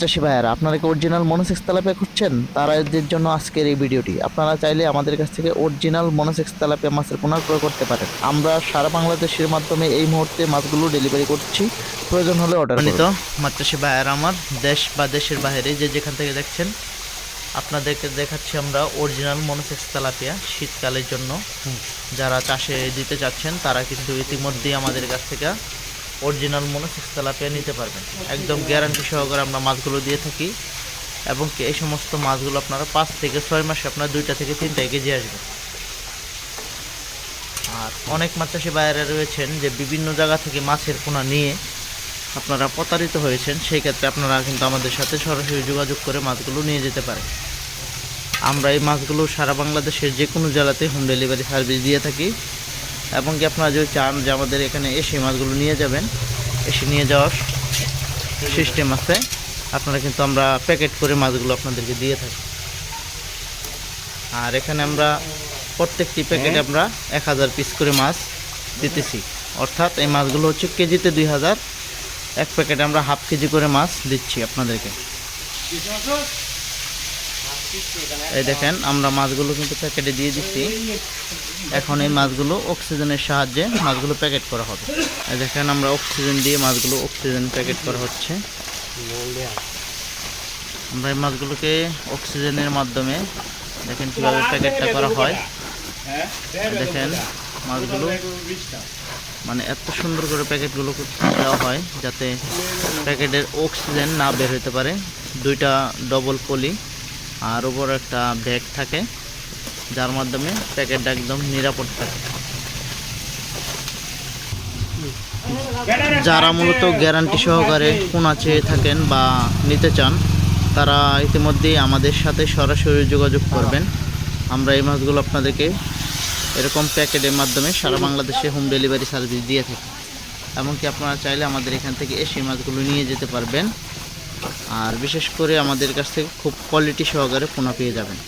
চাষি ভাইয়ারা আপনারা কি অরিজিনাল মনোসেক্স তেলাপিয়া খুঁজছেন? তারাদের জন্য আজকের এই ভিডিওটি। আপনারা চাইলে আমাদের কাছ থেকে অরিজিনাল মনোসেক্স তেলাপিয়া মাছের পোনা ক্রয় করতে পারেন। আমরা সারা বাংলাদেশের মাধ্যমে এই মুহূর্তে মাছগুলো ডেলিভারি করছি। প্রয়োজন হলে অর্ডার নিত চাষি ভাইয়ারা আমার দেশ বা দেশের বাইরে যে যেখান থেকে দেখছেন আপনাদেরকে দেখাচ্ছি আমরা অরিজিনাল মনোসেক্স তেলাপিয়া শীতকালের জন্য। যারা চাষে দিতে চাচ্ছেন তারা কিন্তু ইতিমধ্যেই আমাদের কাছ থেকে অরিজিনাল মনোসেক্স তেলাপিয়া নিতে পারবেন। একদম গ্যারান্টি সহকারে আমরা মাছগুলো দিয়ে থাকি। এবং এই সমস্ত মাছগুলো আপনারা পাঁচ থেকে ছয় মাসে আপনার দুইটা থেকে তিনটা কেজি আসবে। আর অনেক মাছ চাষি বাইরে রয়েছেন যে বিভিন্ন জায়গা থেকে মাছের পোনা নিয়ে আপনারা প্রতারিত হয়েছেন, সেই ক্ষেত্রে আপনারা কিন্তু আমাদের সাথে সরাসরি যোগাযোগ করে মাছগুলো নিয়ে যেতে পারেন। আমরা এই মাছগুলো সারা বাংলাদেশের যে কোনো জেলাতে হোম ডেলিভারি সার্ভিস দিয়ে থাকি। এবং কি আপনারা যদি চান যে আমাদের এখানে এসে মাছগুলো নিয়ে যাবেন এসে নিয়ে যাওয়ার সিস্টেম আছে আপনারা কিন্তু আমরা প্যাকেট করে মাছগুলো আপনাদেরকে দিয়ে থাকি। আর এখানে আমরা প্রত্যেকটি প্যাকেটে আমরা এক হাজার পিস করে মাছ দিতেছি। অর্থাৎ এই মাছগুলো হচ্ছে কেজিতে দুই হাজার। এক প্যাকেটে আমরা হাফ কেজি করে মাছ দিচ্ছি আপনাদেরকে। এই দেখেন, আমরা মাছগুলো কিন্তু প্যাকেটে দিয়ে দিচ্ছি। এখন এই মাছগুলো অক্সিজেনের সাহায্যে মাছগুলো প্যাকেট করা হবে। এই দেখেন, আমরা অক্সিজেন দিয়ে মাছগুলো অক্সিজেন প্যাকেট করা হচ্ছে। আমরা এই মাছগুলোকে অক্সিজেনের মাধ্যমে দেখেন কীভাবে প্যাকেটটা করা হয়। দেখেন, মাছগুলো মানে এত সুন্দর করে প্যাকেটগুলো দেওয়া হয় যাতে প্যাকেটের অক্সিজেন না বের হতে পারে। দুইটা ডবল পলি আর উপর একটা ব্যাগ থাকে, যার মাধ্যমে প্যাকেটটা একদম নিরাপদ থাকে। যারা মূলত গ্যারান্টি সহকারে পোনা চেয়ে থাকেন বা নিতে চান, তারা ইতিমধ্যেই আমাদের সাথে সরাসরি যোগাযোগ করবেন। আমরা এই মাছগুলো আপনাদেরকে এরকম প্যাকেটের মাধ্যমে সারা বাংলাদেশে হোম ডেলিভারি সার্ভিস দিয়ে থাকি। এমনকি আপনারা চাইলে আমাদের এখান থেকে এসে মাছগুলো নিয়ে যেতে পারবেন। আর বিশেষ করে আমাদের কাছ থেকে খুব কোয়ালিটি সহকারে পোনা পেয়ে যাবেন।